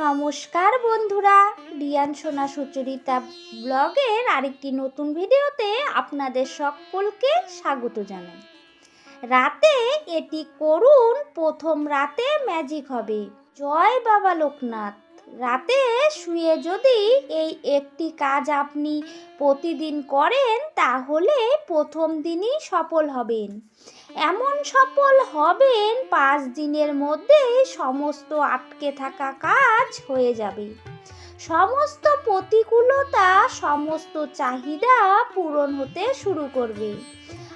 নমস্কার বন্ধুরা, রিয়ান সোনা সুচরিতা ব্লগের আরেকটি নতুন ভিডিওতে আপনাদের সকলকে স্বাগত জানাই। রাতে এটি করুন প্রথম রাতে ম্যাজিক হবে। জয় বাবা লোকনাথ। রাতে শুয়ে যদি এই একটি কাজ আপনি প্রতিদিন করেন, তাহলে প্রথম দিনই সফল হবেন। এমন সফল হবেন, পাঁচ দিনের মধ্যেই সমস্ত আটকে থাকা কাজ হয়ে যাবে। সমস্ত প্রতিকূলতা, সমস্ত চাহিদা পূরণ হতে শুরু করবে।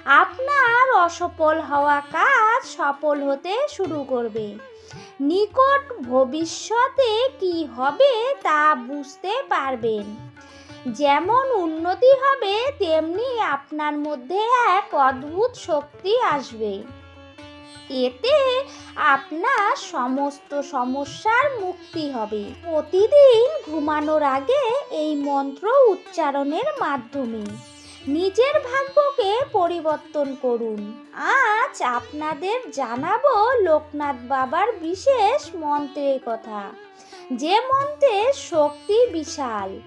আপনার অসফল হওয়া কাজ সফল হতে শুরু করবে। নিকট ভবিষ্যতে কি হবে তা বুঝতে পারবেন। যেমন উন্নতি হবে, তেমনি আপনার মধ্যে এক অদ্ভুত শক্তি আসবে। এতে আপনার সমস্ত সমস্যার মুক্তি হবে। প্রতিদিন ঘুমানোর আগে এই মন্ত্র উচ্চারণের মাধ্যমে। নিজের ভাগ্যকে পরিবর্তন করুন। আজ আপনাদের জানাব লোকনাথ বাবার বিশেষ মন্ত্রের কথা। যে মন্ত্রের শক্তি বিশাল।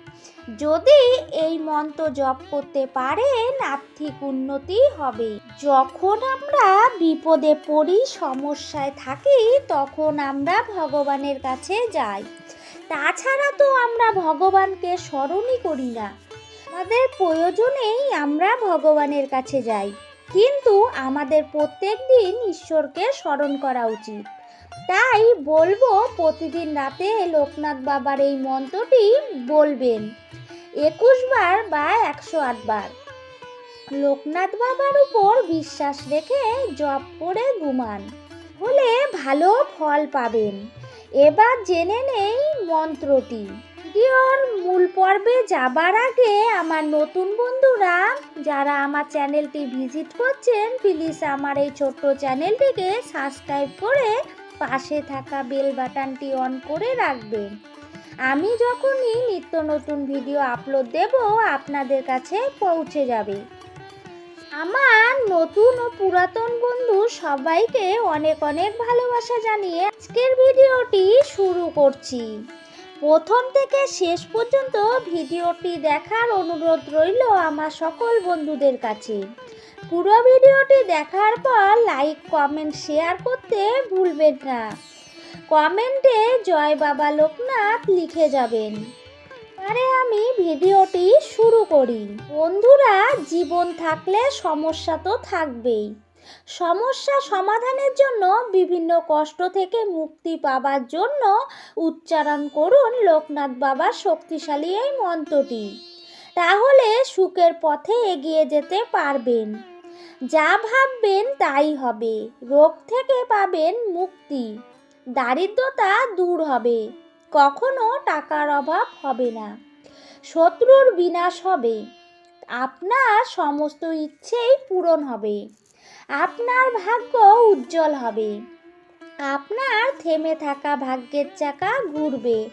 যদি এই মন্ত্র জপ করতে পারেন, আর্থিক উন্নতি হবে। যখন আমরা বিপদে পড়ি, সমস্যায় থাকি, তখন আমরা ভগবানের কাছে যাই। তাছাড়া তো আমরা ভগবানকে স্মরণই করি না। আমাদের প্রয়োজনেই আমরা ভগবানের কাছে যাই। কিন্তু আমাদের প্রত্যেক দিন ঈশ্বরকে স্মরণ করা উচিত। তাই বলব, প্রতিদিন রাতে লোকনাথ বাবার এই মন্ত্রটি বলবেন। একুশ বার বা একশো আট বার। লোকনাথ বাবার উপর বিশ্বাস রেখে জপ করে ঘুমান। হলে ভালো ফল পাবেন। এবার জেনে নেই মন্ত্রটি। ভিডিওর মূল পর্বে যাবার আগে আমার নতুন বন্ধুরা, যারা আমার চ্যানেলটি ভিজিট করছেন প্লিজ আমার এই ছোট্ট চ্যানেলটিকে সাবস্ক্রাইব করে পাশে থাকা বেল বাটনটি অন করে রাখবেন। আমি যখনই নিত্য নতুন ভিডিও আপলোড দেব, আপনাদের কাছে পৌঁছে যাবে। আমার নতুন ও পুরাতন বন্ধু সবাইকে অনেক অনেক ভালোবাসা জানিয়ে আজকের ভিডিওটি শুরু করছি। প্রথম থেকে শেষ পর্যন্ত ভিডিওটি দেখার অনুরোধ রইল আমার সকল বন্ধুদের কাছে। পুরো ভিডিওটি দেখার পর লাইক, কমেন্ট, শেয়ার করতে ভুলবেন না। কমেন্টে জয় বাবা লোকনাথ লিখে যাবেন। আরে আমি ভিডিওটি শুরু করি। বন্ধুরা, জীবন থাকলে সমস্যা তো থাকবেই। সমস্যা সমাধানের জন্য বিভিন্ন কষ্ট থেকে মুক্তি পাবার জন্য উচ্চারণ করুন লোকনাথ বাবার শক্তিশালী এই মন্ত্রটি। তাহলে সুখের পথে এগিয়ে যেতে পারবেন। যা ভাববেন তাই হবে। রোগ থেকে পাবেন মুক্তি। দারিদ্রতা দূর হবে। কখনো টাকার অভাব হবে না। শত্রুর বিনাশ হবে। আপনার সমস্ত ইচ্ছেই পূরণ হবে। আপনার ভাগ্য উজ্জ্বল হবে। আপনার থেমে থাকা ভাগ্যের চাকা ঘুরবে।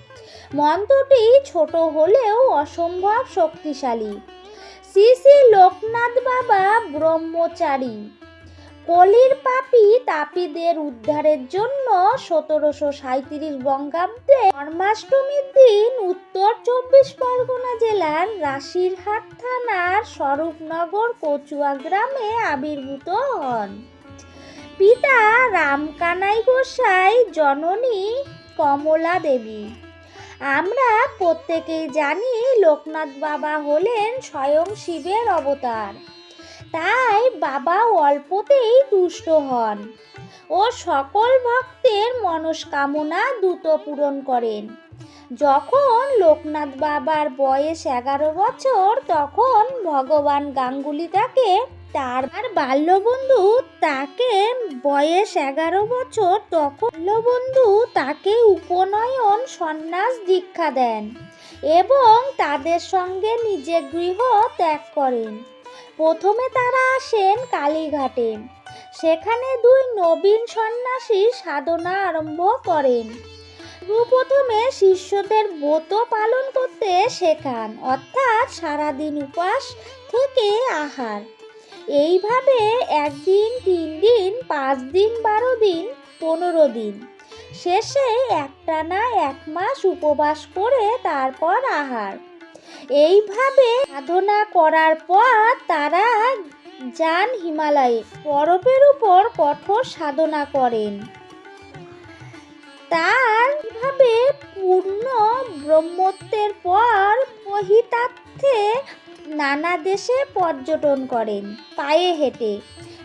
মন্ত্রটি ছোট হলেও অসম্ভব শক্তিশালী। শ্রী শ্রী লোকনাথ বাবা ব্রহ্মচারী। কলির পাপি তাপিদের উদ্ধারের জন্য সতেরোশো সাঁত্রিশ বঙ্গাব্দে জন্মাষ্টমীর দিন উত্তর চব্বিশ পরগনা জেলার রাশিরহাট থানার স্বরূপনগর কচুয়া গ্রামে আবির্ভূত হন। পিতা রামকানাই গোসাই, জননী কমলা দেবী। আমরা প্রত্যেকেই জানি লোকনাথ বাবা হলেন স্বয়ং শিবের অবতার। তাই বাবা অল্পতেই তুষ্ট হন। ও সকল ভক্তের মনস্কামনা দ্রুত পূরণ করেন। যখন লোকনাথ বাবার বয়স এগারো বছর, তখন ভগবান গাঙ্গুলি তাকে, তার বাল্যবন্ধু তাকে বয়স এগারো বছর, তখন বাল্যবন্ধু তাকে উপনয়ন সন্ন্যাস দীক্ষা দেন এবং তাদের সঙ্গে নিজের গৃহ ত্যাগ করেন। প্রথমে তারা আসেন কালীঘাটে। সেখানে দুই নবীন সন্ন্যাসী সাধনা আরম্ভ করেন। প্রথমে শিষ্যদের ব্রত পালন করতে শেখান, অর্থাৎ সারাদিন উপাস থেকে আহার। এইভাবে একদিন, তিন দিন, পাঁচ দিন, বারো দিন, পনেরো দিন। শেষে একটানা এক মাস উপবাস করে তারপর আহার। এইভাবে সাধনা করার পর তারা যান হিমালয়ে বরফের উপর কঠোর সাধনা করেন। তার ভাবে পূর্ণ ব্রহ্মত্বের পর মহিতার্থে নানা দেশে পর্যটন করেন, পায়ে হেঁটে।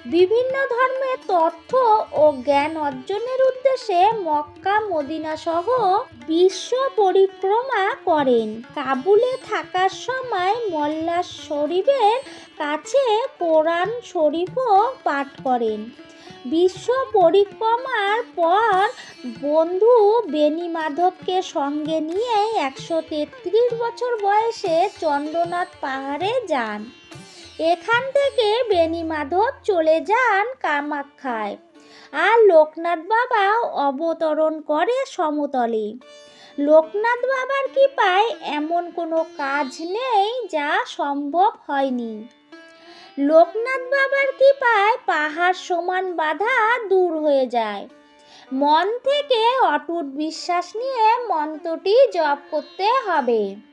বিভিন্ন ধর্মের তথ্য ও জ্ঞান অর্জনের উদ্দেশ্যে মক্কা, মদিনা সহ বিশ্ব পরিক্রমা করেন। কাবুলে থাকার সময় মোল্লা শরীফের কাছে কোরআন শরীফও পাঠ করেন। বিশ্ব পরিক্রমার পর বন্ধু বেনি মাধবকে সঙ্গে নিয়ে একশো তেত্রিশ বছর বয়সে চন্দ্রনাথ পাহাড়ে যান। এখান থেকে বেনি মাধব চলে যান কামাখ্যায়। আর লোকনাথ বাবা অবতরণ করে সমতলে। লোকনাথ বাবার কৃপায় এমন কোনো কাজ নেই যা সম্ভব হয়নি। লোকনাথ বাবার কৃপায় পাহাড় সমান বাধা দূর হয়ে যায়। মন থেকে অটুট বিশ্বাস নিয়ে মন্ত্রটি জপ করতে হবে।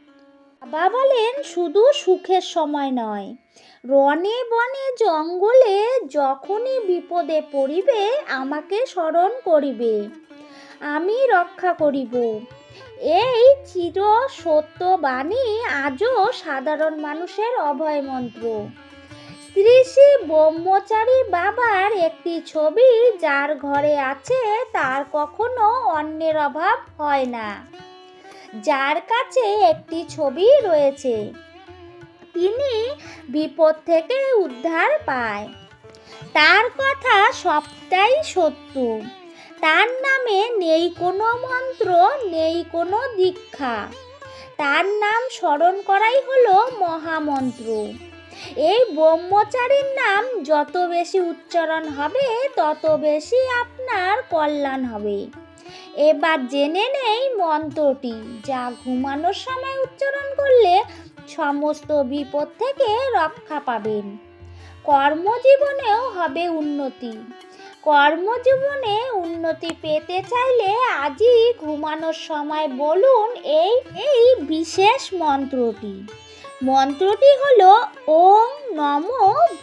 বাবা বলেন, শুধু সুখের সময় নয়। রনে বনে জঙ্গলে যখনই বিপদে পড়িবে, আমাকে স্মরণ করিবে। আমি রক্ষা করিব। এই চির সত্য বাণী আজও সাধারণ মানুষের অভয় মন্ত্র। শ্রী শ্রী ব্রহ্মচারী বাবার একটি ছবি যার ঘরে আছে, তার কখনো অন্যের অভাব হয় না। যার কাছে একটি ছবি রয়েছে। তিনি বিপদ থেকে উদ্ধার পায়। তার কথা সবটাই সত্য। তার নামে নেই কোনো মন্ত্র, নেই কোনো দীক্ষা। তার নাম স্মরণ করাই হলো মহামন্ত্র। এই ব্রহ্মচারীর নাম যত বেশি উচ্চারণ হবে, তত বেশি আপনার কল্যাণ হবে। এবার জেনে নেই মন্ত্রটি, যা ঘুমানোর সময় উচ্চারণ করলে সমস্ত বিপদ থেকে রক্ষা পাবেন। কর্মজীবনেও হবে উন্নতি। কর্মজীবনে উন্নতি পেতে চাইলে আজই ঘুমানোর সময় বলুন এই এই বিশেষ মন্ত্রটি। মন্ত্রটি হলো ওম নম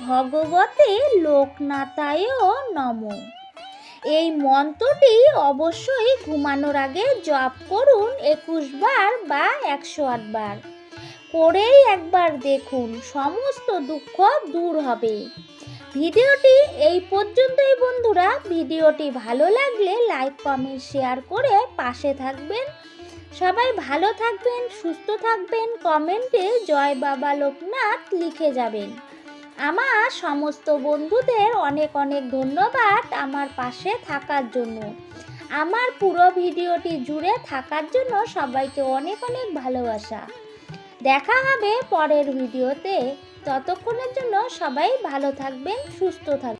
ভগবতে লোকনাথায় নম। এই মন্ত্রটি অবশ্যই ঘুমানোর আগে জপ করুন একুশ বার বা একশো আট বার। করেই একবার দেখুন, সমস্ত দুঃখ দূর হবে। ভিডিওটি এই পর্যন্তই বন্ধুরা। ভিডিওটি ভালো লাগলে লাইক, কমেন্ট, শেয়ার করে পাশে থাকবেন। সবাই ভালো থাকবেন, সুস্থ থাকবেন। কমেন্টে জয় বাবা লোকনাথ লিখে যাবেন। আমার সমস্ত বন্ধুদের অনেক অনেক ধন্যবাদ আমার পাশে থাকার জন্য। আমার পুরো ভিডিওটি জুড়ে থাকার জন্য সবাইকে অনেক অনেক ভালোবাসা। দেখা হবে পরের ভিডিওতে। ততক্ষণের জন্য সবাই ভালো থাকবেন, সুস্থ থাকবেন।